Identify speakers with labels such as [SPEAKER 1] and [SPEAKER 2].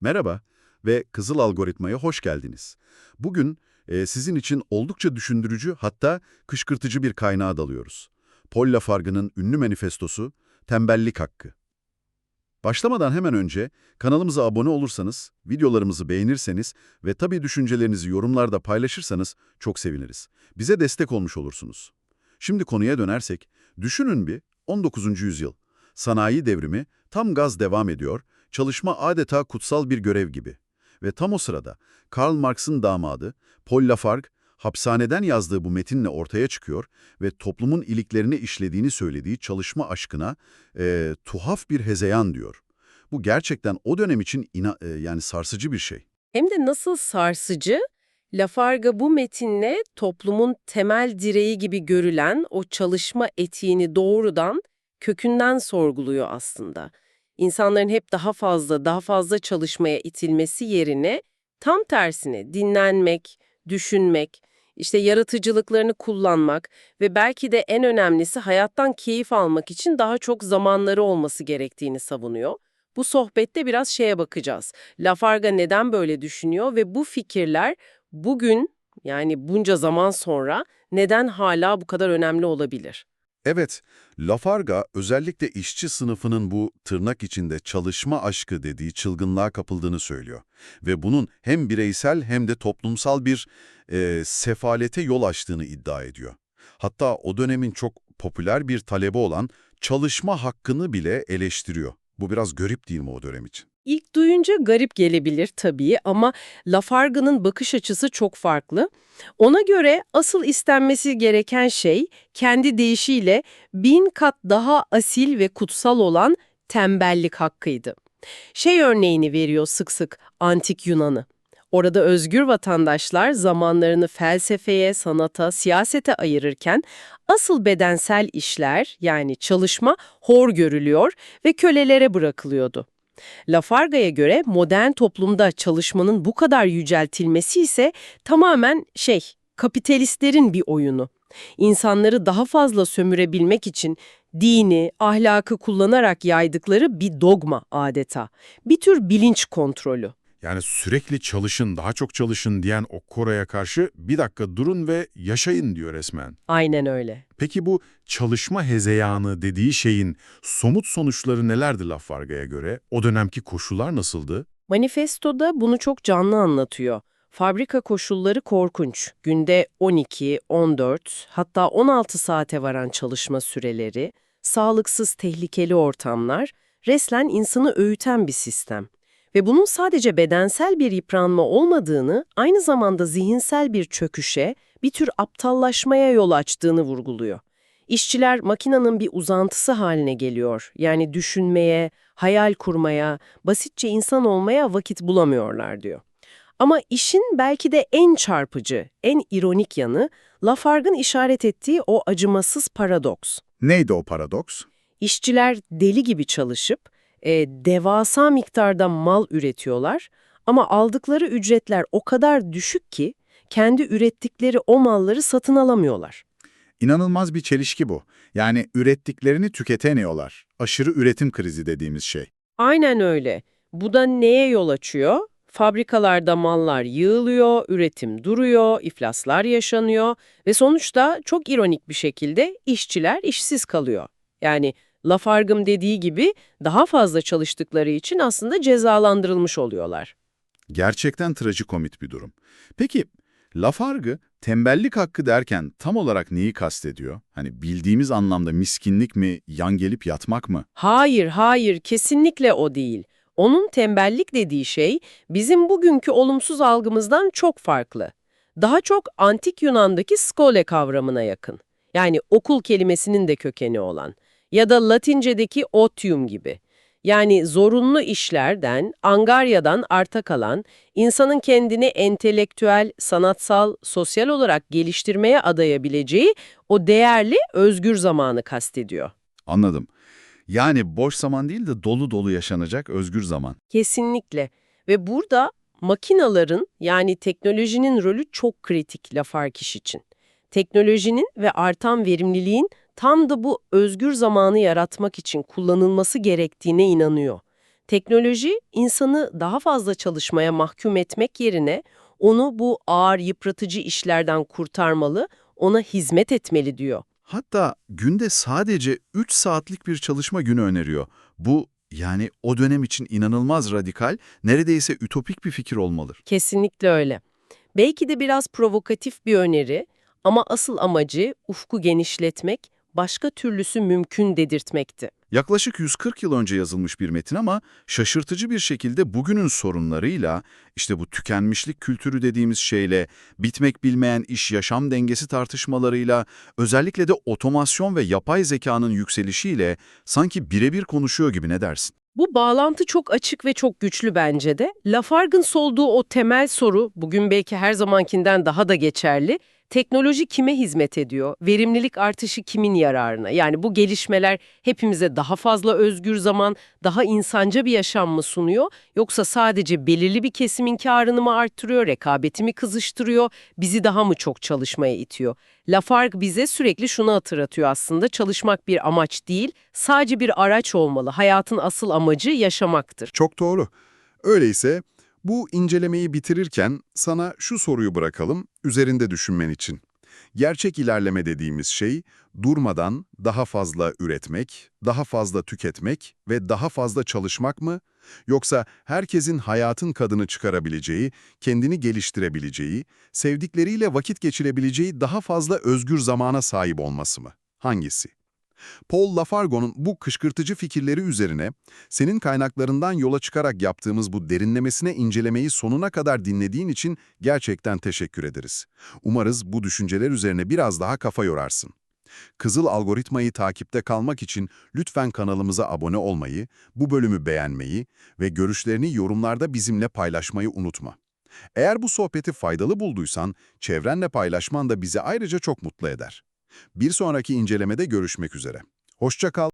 [SPEAKER 1] Merhaba ve Kızıl Algoritma'ya hoş geldiniz. Bugün e, sizin için oldukça düşündürücü hatta kışkırtıcı bir kaynağa dalıyoruz. Paul Lafargue'nın ünlü manifestosu Tembellik Hakkı. Başlamadan hemen önce kanalımıza abone olursanız, videolarımızı beğenirseniz ve tabii düşüncelerinizi yorumlarda paylaşırsanız çok seviniriz. Bize destek olmuş olursunuz. Şimdi konuya dönersek, düşünün bir 19. yüzyıl. Sanayi devrimi tam gaz devam ediyor, çalışma adeta kutsal bir görev gibi. Ve tam o sırada Karl Marx'ın damadı Paul Lafargue hapishaneden yazdığı bu metinle ortaya çıkıyor ve toplumun iliklerini işlediğini söylediği çalışma aşkına e, tuhaf bir hezeyan diyor. Bu gerçekten o dönem için ina, e, yani sarsıcı bir şey.
[SPEAKER 2] Hem de nasıl sarsıcı, Lafarga bu metinle toplumun temel direği gibi görülen o çalışma etiğini doğrudan kökünden sorguluyor aslında. İnsanların hep daha fazla, daha fazla çalışmaya itilmesi yerine tam tersine dinlenmek, düşünmek, işte yaratıcılıklarını kullanmak ve belki de en önemlisi hayattan keyif almak için daha çok zamanları olması gerektiğini savunuyor. Bu sohbette biraz şeye bakacağız. Lafarga neden böyle düşünüyor ve bu fikirler bugün yani bunca zaman sonra neden hala bu kadar önemli olabilir?
[SPEAKER 1] Evet, Lafarga özellikle işçi sınıfının bu tırnak içinde çalışma aşkı dediği çılgınlığa kapıldığını söylüyor. Ve bunun hem bireysel hem de toplumsal bir e, sefalete yol açtığını iddia ediyor. Hatta o dönemin çok popüler bir talebi olan çalışma hakkını bile eleştiriyor. Bu biraz garip değil mi o dönem için?
[SPEAKER 2] İlk duyunca garip gelebilir tabii ama Lafarga'nın bakış açısı çok farklı. Ona göre asıl istenmesi gereken şey kendi deyişiyle bin kat daha asil ve kutsal olan tembellik hakkıydı. Şey örneğini veriyor sık sık antik Yunan'ı. Orada özgür vatandaşlar zamanlarını felsefeye, sanata, siyasete ayırırken asıl bedensel işler yani çalışma hor görülüyor ve kölelere bırakılıyordu. Lafarga'ya göre modern toplumda çalışmanın bu kadar yüceltilmesi ise tamamen şey, kapitalistlerin bir oyunu. İnsanları daha fazla sömürebilmek için dini, ahlakı kullanarak yaydıkları bir dogma adeta. Bir tür bilinç kontrolü.
[SPEAKER 3] Yani sürekli çalışın, daha çok çalışın diyen o Koray'a karşı bir dakika durun ve yaşayın diyor resmen.
[SPEAKER 2] Aynen öyle.
[SPEAKER 3] Peki bu çalışma hezeyanı dediği şeyin somut sonuçları nelerdi Lafarga'ya göre? O dönemki koşullar nasıldı?
[SPEAKER 2] Manifestoda bunu çok canlı anlatıyor. Fabrika koşulları korkunç. Günde 12, 14 hatta 16 saate varan çalışma süreleri, sağlıksız tehlikeli ortamlar, resmen insanı öğüten bir sistem. Ve bunun sadece bedensel bir yıpranma olmadığını, aynı zamanda zihinsel bir çöküşe, bir tür aptallaşmaya yol açtığını vurguluyor. İşçiler makinanın bir uzantısı haline geliyor. Yani düşünmeye, hayal kurmaya, basitçe insan olmaya vakit bulamıyorlar diyor. Ama işin belki de en çarpıcı, en ironik yanı Lafargue'ın işaret ettiği o acımasız paradoks.
[SPEAKER 3] Neydi o paradoks?
[SPEAKER 2] İşçiler deli gibi çalışıp e, devasa miktarda mal üretiyorlar ama aldıkları ücretler o kadar düşük ki kendi ürettikleri o malları satın alamıyorlar.
[SPEAKER 4] İnanılmaz bir çelişki bu. Yani ürettiklerini tüketemiyorlar. Aşırı üretim krizi dediğimiz şey.
[SPEAKER 2] Aynen öyle. Bu da neye yol açıyor? Fabrikalarda mallar yığılıyor, üretim duruyor, iflaslar yaşanıyor ve sonuçta çok ironik bir şekilde işçiler işsiz kalıyor. Yani Lafargım dediği gibi daha fazla çalıştıkları için aslında cezalandırılmış oluyorlar.
[SPEAKER 4] Gerçekten trajikomit bir durum. Peki Lafargue tembellik hakkı derken tam olarak neyi kastediyor? Hani bildiğimiz anlamda miskinlik mi, yan gelip yatmak mı?
[SPEAKER 2] Hayır, hayır, kesinlikle o değil. Onun tembellik dediği şey bizim bugünkü olumsuz algımızdan çok farklı. Daha çok antik Yunan'daki skole kavramına yakın. Yani okul kelimesinin de kökeni olan. Ya da Latince'deki otium gibi. Yani zorunlu işlerden, angaryadan arta kalan, insanın kendini entelektüel, sanatsal, sosyal olarak geliştirmeye adayabileceği o değerli özgür zamanı kastediyor.
[SPEAKER 4] Anladım. Yani boş zaman değil de dolu dolu yaşanacak özgür zaman.
[SPEAKER 2] Kesinlikle. Ve burada makinaların yani teknolojinin rolü çok kritik Lafarkiş için. Teknolojinin ve artan verimliliğin tam da bu özgür zamanı yaratmak için kullanılması gerektiğine inanıyor. Teknoloji insanı daha fazla çalışmaya mahkum etmek yerine onu bu ağır yıpratıcı işlerden kurtarmalı, ona hizmet etmeli diyor.
[SPEAKER 5] Hatta günde sadece 3 saatlik bir çalışma günü öneriyor. Bu yani o dönem için inanılmaz radikal, neredeyse ütopik bir fikir olmalı.
[SPEAKER 2] Kesinlikle öyle. Belki de biraz provokatif bir öneri ama asıl amacı ufku genişletmek, başka türlüsü mümkün dedirtmekti.
[SPEAKER 5] Yaklaşık 140 yıl önce yazılmış bir metin ama şaşırtıcı bir şekilde bugünün sorunlarıyla, işte bu tükenmişlik kültürü dediğimiz şeyle, bitmek bilmeyen iş-yaşam dengesi tartışmalarıyla, özellikle de otomasyon ve yapay zekanın yükselişiyle sanki birebir konuşuyor gibi ne dersin?
[SPEAKER 2] Bu bağlantı çok açık ve çok güçlü bence de. Lafargue'ın solduğu o temel soru bugün belki her zamankinden daha da geçerli. Teknoloji kime hizmet ediyor? Verimlilik artışı kimin yararına? Yani bu gelişmeler hepimize daha fazla özgür zaman, daha insanca bir yaşam mı sunuyor? Yoksa sadece belirli bir kesimin karını mı arttırıyor, rekabeti mi kızıştırıyor, bizi daha mı çok çalışmaya itiyor? Lafargue bize sürekli şunu hatırlatıyor aslında, çalışmak bir amaç değil, sadece bir araç olmalı. Hayatın asıl amacı yaşamaktır.
[SPEAKER 1] Çok doğru. Öyleyse bu incelemeyi bitirirken sana şu soruyu bırakalım üzerinde düşünmen için. Gerçek ilerleme dediğimiz şey durmadan daha fazla üretmek, daha fazla tüketmek ve daha fazla çalışmak mı? Yoksa herkesin hayatın kadını çıkarabileceği, kendini geliştirebileceği, sevdikleriyle vakit geçirebileceği daha fazla özgür zamana sahip olması mı? Hangisi? Paul Lafargo'nun bu kışkırtıcı fikirleri üzerine senin kaynaklarından yola çıkarak yaptığımız bu derinlemesine incelemeyi sonuna kadar dinlediğin için gerçekten teşekkür ederiz. Umarız bu düşünceler üzerine biraz daha kafa yorarsın. Kızıl algoritmayı takipte kalmak için lütfen kanalımıza abone olmayı, bu bölümü beğenmeyi ve görüşlerini yorumlarda bizimle paylaşmayı unutma. Eğer bu sohbeti faydalı bulduysan, çevrenle paylaşman da bizi ayrıca çok mutlu eder. Bir sonraki incelemede görüşmek üzere. Hoşça kal.